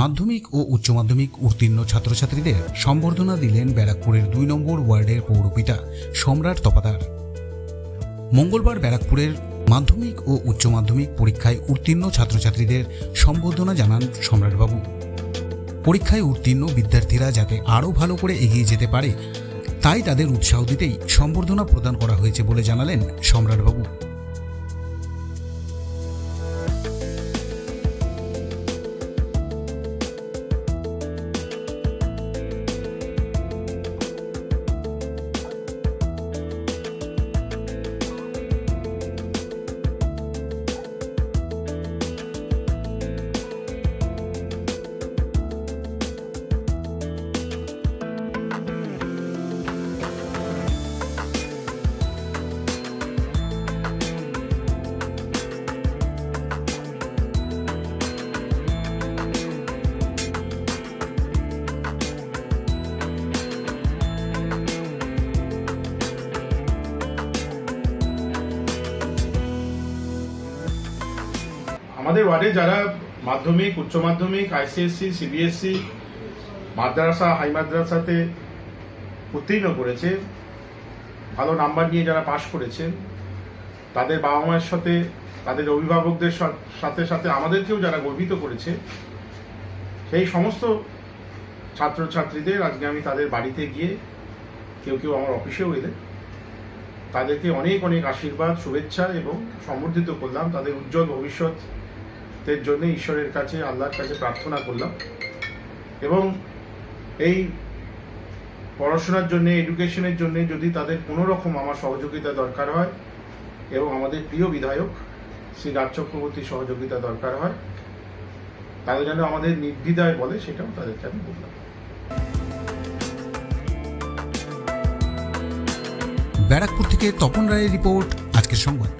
মাধ্যমিক ও উচ্চ মাধ্যমিক উত্তীর্ণ ছাত্রছাত্রীদের সম্বর্ধনা দিলেন ব্যারাকপুরের দুই নম্বর ওয়ার্ডের পৌরপিতা সম্রাট তপাদার। মঙ্গলবার ব্যারাকপুরের মাধ্যমিক ও উচ্চ মাধ্যমিক পরীক্ষায় উত্তীর্ণ ছাত্রছাত্রীদের সম্বর্ধনা জানান সম্রাটবাবু। পরীক্ষায় উত্তীর্ণ বিদ্যার্থীরা যাতে আরও ভালো করে এগিয়ে যেতে পারে, তাই তাদের উৎসাহ দিতেই সম্বর্ধনা প্রদান করা হয়েছে বলে জানালেন সম্রাটবাবু। আমাদের ওয়ার্ডে যারা মাধ্যমিক, উচ্চ মাধ্যমিক আইসিএসসি সিবিএসসি মাদ্রাসা, হাই মাদ্রাসাতে উত্তীর্ণ করেছে, ভালো নাম্বার নিয়ে যারা পাশ করেছে, তাদের বাবা মায়ের সাথে, তাদের অভিভাবকদের সাথে সাথে আমাদেরকেও যারা গর্বিত করেছে, সেই সমস্ত ছাত্রছাত্রীদের আজকে আমি তাদের বাড়িতে গিয়ে কেউ কেউ আমার অফিসেও এলেন তাদেরকে অনেক অনেক আশীর্বাদ, শুভেচ্ছা এবং সম্বর্ধিত করলাম, তাদের উজ্জ্বল ভবিষ্যতের জন্য ঈশ্বরের কাছে, আল্লাহর কাছে প্রার্থনা করলাম। এবং এই পড়াশোনার জন্য, এডুকেশনের জন্য যদি তাদের কোনো রকম আমার সহযোগিতা দরকার হয়, এবং আমাদের প্রিয় বিধায়ক শ্রী রাজ চক্রবর্তীর সহযোগিতা দরকার হয় তাদের যেন আমাদের নির্দ্বিধায় বলে, সেটাও তাদেরকে আমি বললাম। ব্যারাকপুর থেকে তপন রায়ের রিপোর্ট, আজকের সংবাদ।